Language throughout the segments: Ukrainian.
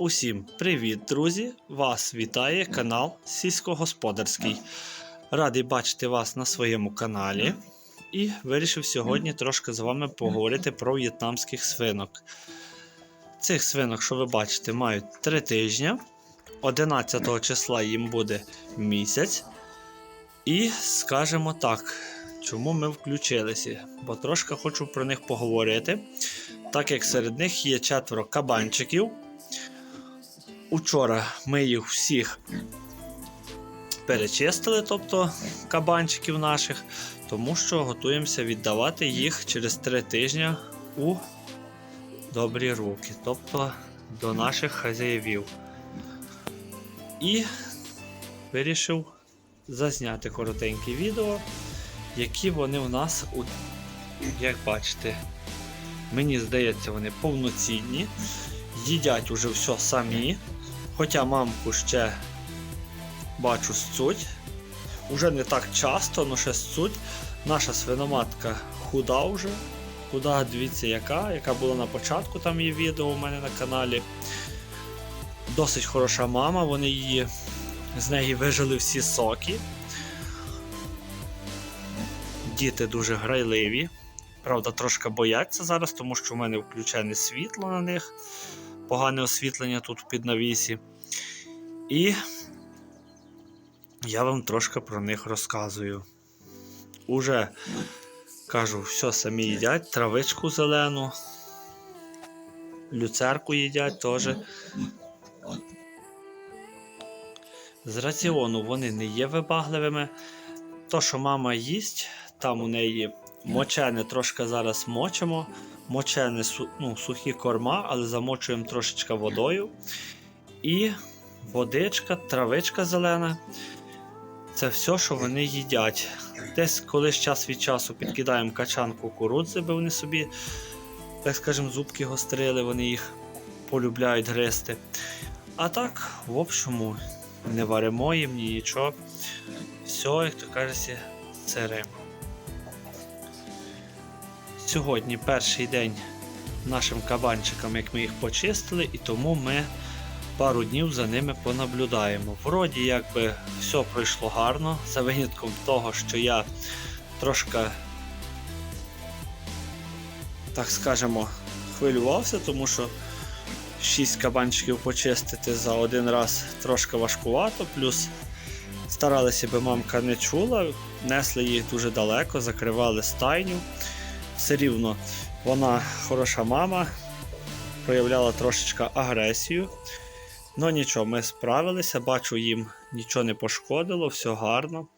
Усім привіт, друзі! Вас вітає канал Сільськогосподарський. Радий бачити вас на своєму каналі. І вирішив сьогодні трошки з вами поговорити про в'єтнамських свинок. Цих свинок, що ви бачите, мають 3 тижні. 11 числа їм буде місяць. І скажемо так, чому ми включилися, бо трошки хочу про них поговорити, так як серед них є четверо кабанчиків. Учора ми їх всіх перечистили, тобто кабанчиків наших, тому що готуємося віддавати їх через 3 тижні у добрі руки, тобто до наших хазяївів. І вирішив зазняти коротеньке відео, які вони у нас, у, як бачите, мені здається, вони повноцінні, їдять уже все самі. Хоча мамку ще бачу сцуть. Уже не так часто, але ще сцуть. Наша свиноматка худа вже. Худа, дивіться, яка, яка була на початку, там є відео у мене на каналі. Досить хороша мама, вони її з неї вижили всі соки. Діти дуже грайливі. Правда, трошки бояться зараз, тому що в мене включене світло на них, погане освітлення тут під навісі. І я вам трошки про них розказую. Уже кажу, все самі їдять, травичку зелену, люцерку їдять теж. З раціону вони не є вибагливими. То, що мама їсть, там у неї мочене трошки зараз мочимо. Мочене ну, сухі корма, але замочуємо трошечки водою. І водичка, травичка зелена. Це все, що вони їдять. Десь колись час від часу підкидаємо качан кукурудзи, бо вони собі, так скажемо, зубки гострили, вони їх полюбляють гристи. А так, в общому, не варимо їм ні нічого. Все, як то кажеться, сире. Сьогодні перший день нашим кабанчикам, як ми їх почистили, і тому ми пару днів за ними понаблюдаємо. Вроді якби все пройшло гарно, за винятком того, що я трошки, так скажемо, хвилювався, тому що 6 кабанчиків почистити за один раз трошки важкувато, плюс старалися, би мамка не чула, несли їх дуже далеко, закривали стайню. Все рівно вона хороша мама, проявляла трошечки агресію. Ну нічого, ми справилися, бачу, їм нічого не пошкодило, все гарно.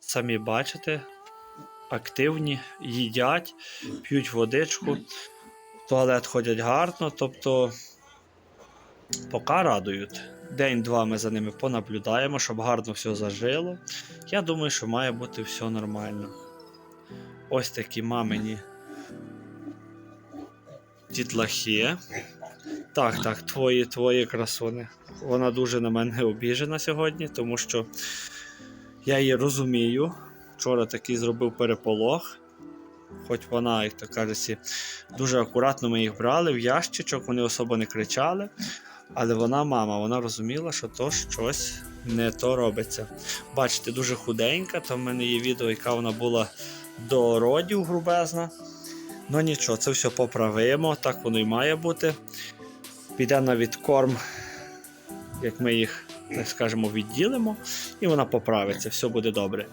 Самі бачите, активні, їдять, п'ють водичку, в туалет ходять гарно, тобто поки радують. День-два ми за ними понаблюдаємо, щоб гарно все зажило. Я думаю, що має бути все нормально. Ось такі мамині дітлахи. Так, так, твої твої красуни. Вона дуже на мене обіжена сьогодні, тому що я її розумію. Вчора такий зробив переполох. Хоч вона, як то кажеться, дуже акуратно ми їх брали в ящичок, вони особо не кричали. Але вона, мама, вона розуміла, що то щось не то робиться. Бачите, дуже худенька, там в мене є відео, яка вона була до родів грубезна. Ну нічого, це все поправимо, так воно і має бути. Піде на відкорм, як ми їх, так скажемо, відділимо, і вона поправиться, все буде добре.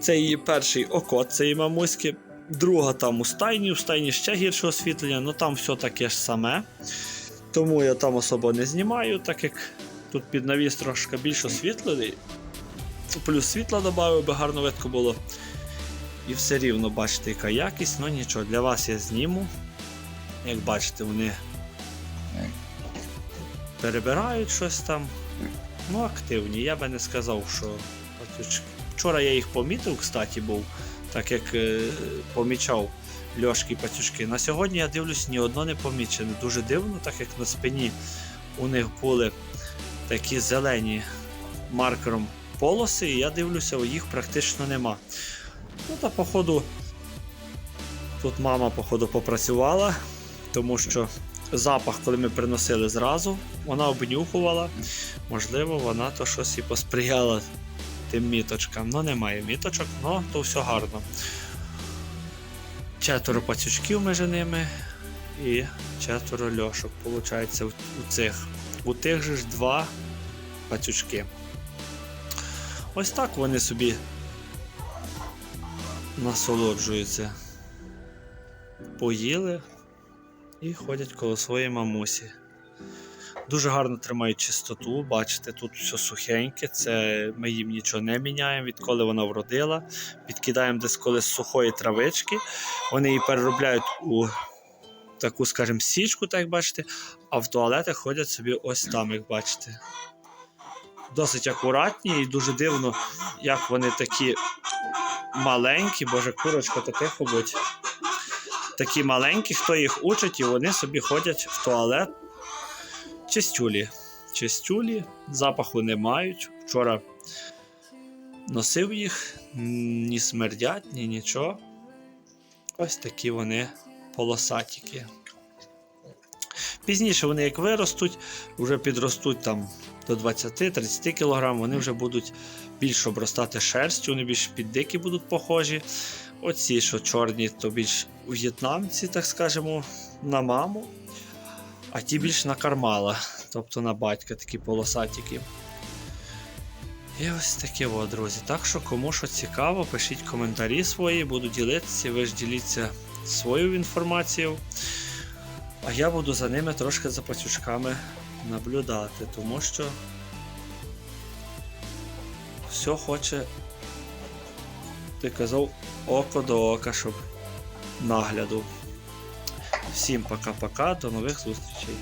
Це її перший окот, її мамуськи. Друга там у стайні, у стайні ще гірше освітлення, але там все таке ж саме. Тому я там особо не знімаю, так як тут під навіс трошки більш освітлений. Плюс світла додав, би гарно видко було. І все рівно бачите, яка якість, ну нічого, для вас я зніму. Як бачите, вони перебирають щось там. Ну, активні. Я би не сказав, що. Вчора я їх помітив, кстати, був, так як е, помічав льошки пацюшки. На сьогодні я дивлюсь, ні одно не помічене. Дуже дивно, так як на спині у них були такі зелені маркером полоси, і я дивлюся, їх практично нема. Ну та походу тут мама походу попрацювала, тому що запах, коли ми приносили зразу, вона обнюхувала. Можливо, вона то щось і посприяла тим міточкам. Ну, немає міточок, ну то все гарно. Четверо пацючків між ними і четверо льошок. Получається, у цих. У тих же ж два пацючки. Ось так вони собі насолоджуються. Поїли і ходять коло своєї мамусі. Дуже гарно тримають чистоту, бачите, тут все сухеньке, це ми їм нічого не міняємо, відколи вона вродила. Підкидаємо десь коли з сухої травички. Вони її переробляють у таку, скажімо, січку, так як бачите, а в туалети ходять собі ось там, як бачите. Досить акуратні і дуже дивно, як вони такі маленькі, боже, курочка, то тихо. Такі маленькі, хто їх учить, і вони собі ходять в туалет чистюлі. Чистюлі, запаху не мають. Вчора носив їх, ні смердять, ні нічого. Ось такі вони полосатіки. Пізніше вони як виростуть, вже підростуть там до 20-30 кг, вони вже будуть більш обростати шерстю, вони більш під дикі будуть похожі. Оці, що чорні, то більш в'єтнамці, так скажемо, на маму, а ті більш на кармала, тобто на батька, такі полосатіки. І ось таке, друзі. Так що, кому що цікаво, пишіть коментарі свої, буду ділитися, ви ж діліться свою інформацією. А я буду за ними трошки за пацючками наблюдати, тому що все хоче, ти казав, око до ока, щоб нагляду. Всім пока-пока, до нових зустрічей.